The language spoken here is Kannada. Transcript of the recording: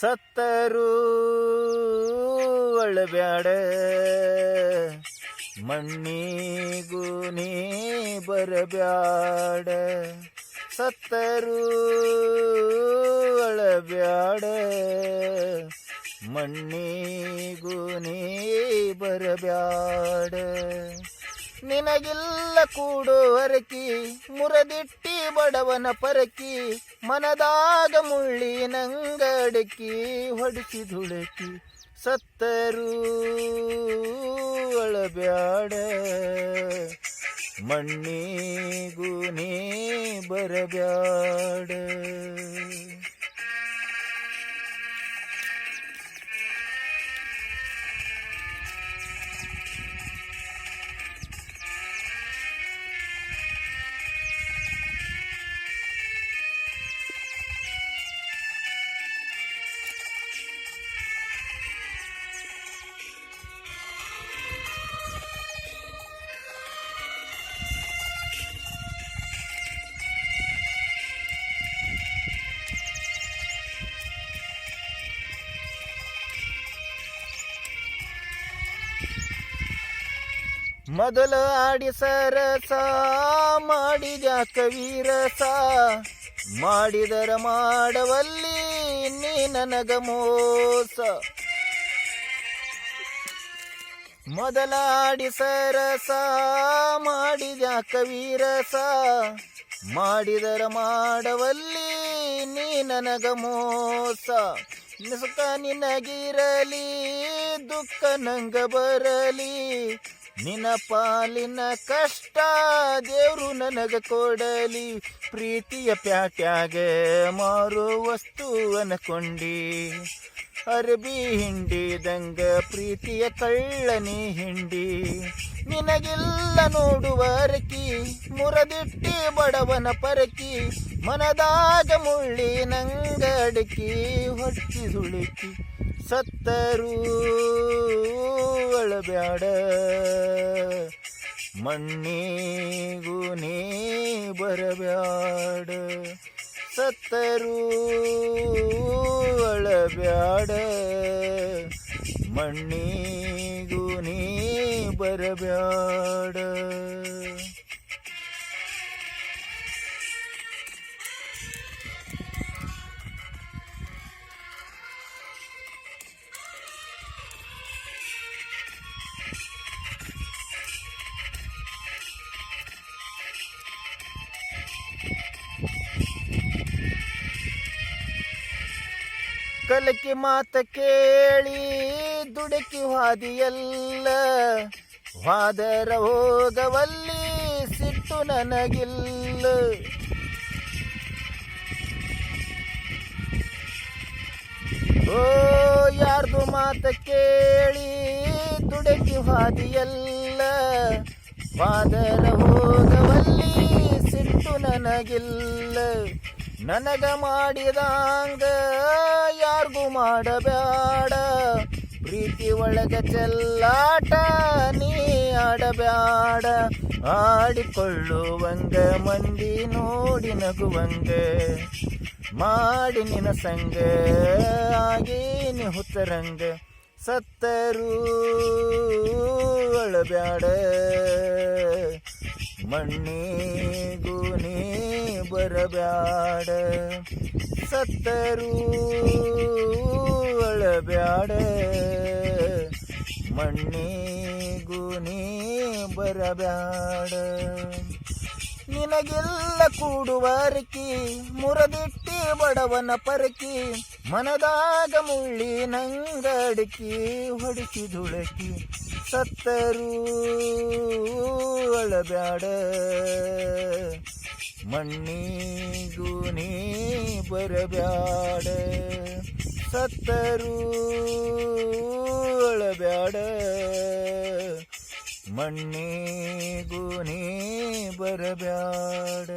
ಸತ್ತರೂ ಅಳಬ್ಯಾಡ. ಮಣ್ಣಿಗೂ ನೀ ಬರಬ್ಯಾಡ. ಸತ್ತರು ಅಳಬ್ಯಾಡ. ಮಣ್ಣಿಗೂ ನೀ ಬರಬ್ಯಾಡ. ನಿನಗಿಲ್ಲ ಕೂಡು ಹರಕಿ ಮುರದಿಟ್ಟಿ ಬಡವನ ಪರಕಿ ಮನದಾಗ ಮುಳ್ಳಿ ನಂಗಡಕಿ ಹೊಡಿಸಿ ಧುಳಕಿ ಸತ್ತರೂ ಅಳಬ್ಯಾಡ. ಮಣ್ಣಿಗೂ ನೀ ಬರಬ್ಯಾಡ. ಮೊದಲ ಆಡಿ ಸರಸ ಮಾಡಿದ ಕವಿರಸ. ಮಾಡಿದರ ಮಾಡವಲ್ಲಿ ನೀ ನನಗ ಮೋಸ. ಮೊದಲ ಆಡಿ ಸರಸ ಮಾಡಿದ ಕವಿರಸ. ಮಾಡಿದರ ಮಾಡವಲ್ಲಿ ನೀ ನನಗ ಮೋಸ. ಸುಖ ನಿನಗಿರಲಿ, ದುಃಖ ನಂಗ ಬರಲಿ. ನಿನ್ನ ಪಾಲಿನ ಕಷ್ಟ ದೇವರು ನನಗ ಕೊಡಲಿ, ಪ್ರೀತಿಯ ಪ್ಯಾಟ್ಯಾಗ ಮಾರೋ ವಸ್ತು ಅನ್ಕೊಂಡಿ. ಹಿಂಡಿ ಹಿಂಡಿದಂಗ ಪ್ರೀತಿಯ ಕಳ್ಳನಿ ಹಿಂಡಿ. ನಿನಗಿಲ್ಲ ನೋಡುವ ಅರಕಿ, ಮುರದಿಟ್ಟಿ ಬಡವನ ಪರಕಿ. ಮನದಾಗ ಮುಳ್ಳಿ ನಂಗಡಕಿ ಹೊಟ್ಟಿ ದುಳುಕಿ ಸತ್ತರೂ ಅಳಬ್ಯಾಡ ಮಣ್ಣಿಗೂ ನೀ ಬರಬ್ಯಾಡ. ಸತ್ತರೂ ಅಳಬ್ಯಾಡ ಮಣ್ಣಿಗೂ ನೀ ಬರಬ್ಯಾಡ. ಕಲಕಿ ಮಾತ ಕೇಳಿ ದುಡುಕಿ ವಾದಿಯಲ್ಲ ವಾದರ ಹೋಗವಲ್ಲಿ ಸಿಟ್ಟು ನನಗಿಲ್ಲ. ಓ, ಯಾರ್ದು ಮಾತ ಕೇಳಿ ದುಡುಕಿ ವಾದಿಯಲ್ಲ ವಾದರ ಹೋಗವಲ್ಲಿ ಸಿಟ್ಟು ನನಗಿಲ್ಲ. ನನಗ ಮಾಡಿದಂಗ ಯಾರಿಗೂ ಮಾಡಬ್ಯಾಡ. ಪ್ರೀತಿ ಒಳಗ ಚೆಲ್ಲಾಟ, ನೀ ಆಡಬ್ಯಾಡ. ಆಡಿಕೊಳ್ಳುವಂಗ, ಮಂದಿ ನೋಡಿ ನಗುವಂಗ. ಮಾಡಿ ನಿನ ಸಂಗ ಆಗೇನಿ ಹುತ್ತರಂಗ ಸತ್ತರೂ ಅಳಬ್ಯಾಡ. ಮಣ್ಣಿಗೂ ಬರಬ್ಯಾಡ, ಸತ್ತರೂ ಅಳಬ್ಯಾಡ. ಮಣ್ಣಿಗೂ ನೀ ಬರಬ್ಯಾಡ, ನಿನಗೆಲ್ಲ ಕೂಡುವರಕಿ, ಮುರದಿಟ್ಟಿ ಬಡವನ ಪರಕಿ, ಮನದಾಗ ಮುಳ್ಳಿ ನಂಗಡಕಿ ಹೊಡಿಸಿ ದುಳಕಿ ಸತ್ತರೂ ಅಳಬ್ಯಾಡ ಮಣ್ಣಿಗೂ ನೀ ಬರಬ್ಯಾಡ. ಸತ್ತರೂ ಅಳಬ್ಯಾಡ ಮಣ್ಣಿಗೂ ನೀ ಬರಬ್ಯಾಡ.